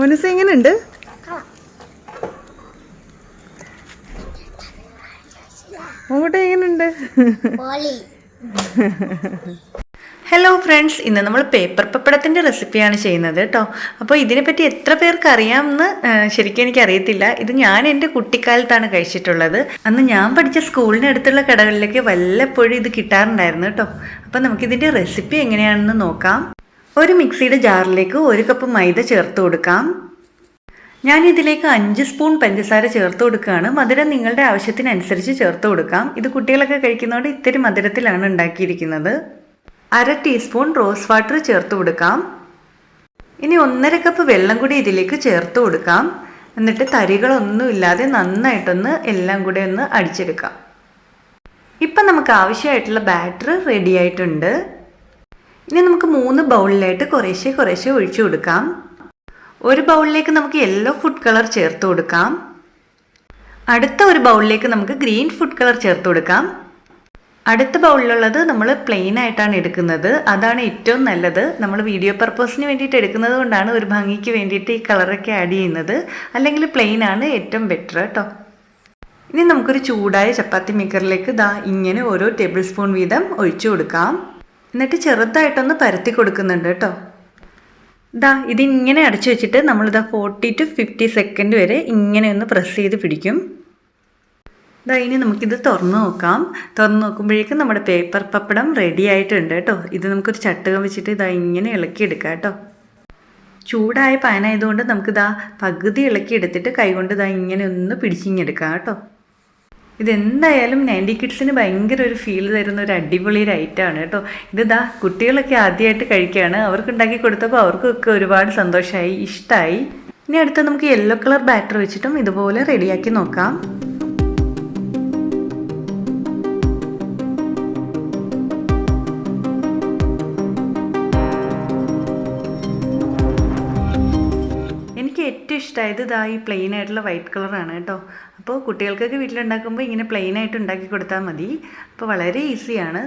മുനുസ് എങ്ങനെയുണ്ട്? മോട്ടെ എങ്ങനെയുണ്ട്? Hello friends ഇന്ന് നമ്മൾ പേപ്പർ പപ്പടത്തിന്റെ റെസിപ്പിയാണ് ചെയ്യുന്നത് കേട്ടോ. അപ്പോൾ ഇതിനെപ്പറ്റി എത്ര പേർക്ക് അറിയാമെന്ന് ശരിക്കും എനിക്കറിയത്തില്ല ഇത് ഞാൻ എന്റെ കുട്ടിക്കാലത്താണ് കഴിച്ചിട്ടുള്ളത്. അന്ന് ഞാൻ പഠിച്ച സ്കൂളിനടുത്തുള്ള കടകളിലേക്ക് വല്ലപ്പോഴും ഇത് കിട്ടാറുണ്ടായിരുന്നു കേട്ടോ. അപ്പോൾ നമുക്കിതിന്റെ റെസിപ്പി എങ്ങനെയാണെന്ന് നോക്കാം. ഒരു മിക്സിയുടെ ജാറിലേക്ക് ഒരു കപ്പ് മൈദ ചേർത്ത് കൊടുക്കാം. ഞാൻ ഇതിലേക്ക് അഞ്ച് സ്പൂൺ പഞ്ചസാര ചേർത്ത് കൊടുക്കുകയാണ്. മധുരം നിങ്ങളുടെ ആവശ്യത്തിനനുസരിച്ച് ചേർത്ത് കൊടുക്കാം. ഇത് കുട്ടികളൊക്കെ കഴിക്കുന്നതുകൊണ്ട് ഇത്തിരി മധുരത്തിലാണ് ഉണ്ടാക്കിയിരിക്കുന്നത്. അര ടീസ്പൂൺ റോസ് വാട്ടർ ചേർത്ത് കൊടുക്കാം. ഇനി ഒന്നര കപ്പ് വെള്ളം കൂടി ഇതിലേക്ക് ചേർത്ത് കൊടുക്കാം. എന്നിട്ട് തരികളൊന്നും ഇല്ലാതെ നന്നായിട്ടൊന്ന് എല്ലാം കൂടെ ഒന്ന് അടിച്ചെടുക്കാം. ഇപ്പം നമുക്ക് ആവശ്യമായിട്ടുള്ള ബാറ്റർ റെഡി ആയിട്ടുണ്ട്. ഇനി നമുക്ക് മൂന്ന് ബൗളിലായിട്ട് കുറേശ്ശെ കുറേശ്ശെ ഒഴിച്ചു കൊടുക്കാം. ഒരു ബൗളിലേക്ക് നമുക്ക് യെല്ലോ ഫുഡ് കളർ ചേർത്ത് കൊടുക്കാം. അടുത്ത ഒരു ബൗളിലേക്ക് നമുക്ക് ഗ്രീൻ ഫുഡ് കളർ ചേർത്ത് കൊടുക്കാം. അടുത്ത ബൗളിലുള്ളത് നമ്മൾ പ്ലെയിൻ ആയിട്ടാണ് എടുക്കുന്നത്. അതാണ് ഏറ്റവും നല്ലത്. നമ്മൾ വീഡിയോ പർപ്പസിന് വേണ്ടിയിട്ട് എടുക്കുന്നത് കൊണ്ടാണ് ഒരു ഭംഗിക്ക് വേണ്ടിയിട്ട് ഈ കളറൊക്കെ ആഡ് ചെയ്യുന്നത്. അല്ലെങ്കിൽ പ്ലെയിൻ ആണ് ഏറ്റവും ബെറ്റർ കേട്ടോ ഇനി നമുക്കൊരു ചൂടായ ചപ്പാത്തി മേക്കറിലേക്ക് ദാ ഇങ്ങനെ ഓരോ ടേബിൾ സ്പൂൺ വീതം ഒഴിച്ചു കൊടുക്കാം. എന്നിട്ട് ചെറുതായിട്ടൊന്ന് പരത്തി കൊടുക്കുന്നുണ്ട് കേട്ടോ. ദാ ഇതിങ്ങനെ അടച്ചു വെച്ചിട്ട് നമ്മളിതാ ഫോർട്ടി ടു ഫിഫ്റ്റി സെക്കൻഡ് വരെ ഇങ്ങനെ ഒന്ന് പ്രസ് ചെയ്ത് പിടിക്കും. ദാ ഇനി നമുക്കിത് തുറന്നു നോക്കാം. തുറന്നു നോക്കുമ്പോഴേക്കും നമ്മുടെ പേപ്പർ പപ്പടം റെഡി ആയിട്ടുണ്ട് കേട്ടോ. ഇത് നമുക്കൊരു ചട്ടുകം വെച്ചിട്ട് ഇതാ ഇങ്ങനെ ഇളക്കിയെടുക്കാം കേട്ടോ. ചൂടായ പാനായതുകൊണ്ട് നമുക്കിതാ പകുതി ഇളക്കി എടുത്തിട്ട് കൈകൊണ്ട് ഇതാ ഇങ്ങനെ ഒന്ന് പിടിച്ചിങ്ങെടുക്കാം കേട്ടോ. ഇതെന്തായാലും നയന്റി കിഡ്സിന് ഭയങ്കര ഒരു ഫീൽ തരുന്ന ഒരു അടിപൊളി ഒരു ഐറ്റമാണ് കേട്ടോ. ഇതാ കുട്ടികളൊക്കെ ആദ്യമായിട്ട് കഴിക്കുകയാണ്. അവർക്ക് ഉണ്ടാക്കി കൊടുത്തപ്പോൾ അവർക്കൊക്കെ ഒരുപാട് സന്തോഷമായി ഇഷ്ടമായി ഇനി അടുത്ത് നമുക്ക് യെല്ലോ കളർ ബാറ്റർ വെച്ചിട്ടും ഇതുപോലെ റെഡിയാക്കി നോക്കാം. എനിക്ക് ഏറ്റവും ഇഷ്ടമായത് ഇതാ ഈ പ്ലെയിൻ ആയിട്ടുള്ള വൈറ്റ് കളറാണ് കേട്ടോ. അപ്പോൾ കുട്ടികൾക്കൊക്കെ വീട്ടിലുണ്ടാക്കുമ്പോൾ ഇങ്ങനെ പ്ലെയിനായിട്ട് ഉണ്ടാക്കി കൊടുത്താൽ മതി. അപ്പോൾ വളരെ ഈസിയാണ്.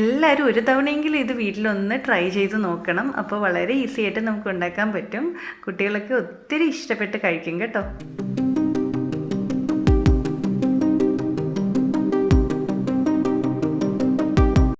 എല്ലാവരും ഒരു തവണയെങ്കിലും ഇത് വീട്ടിലൊന്ന് ട്രൈ ചെയ്ത് നോക്കണം. അപ്പോൾ വളരെ ഈസിയായിട്ട് നമുക്ക് ഉണ്ടാക്കാൻ പറ്റും. കുട്ടികളൊക്കെ ഒത്തിരി ഇഷ്ടപ്പെട്ട് കഴിക്കും കേട്ടോ.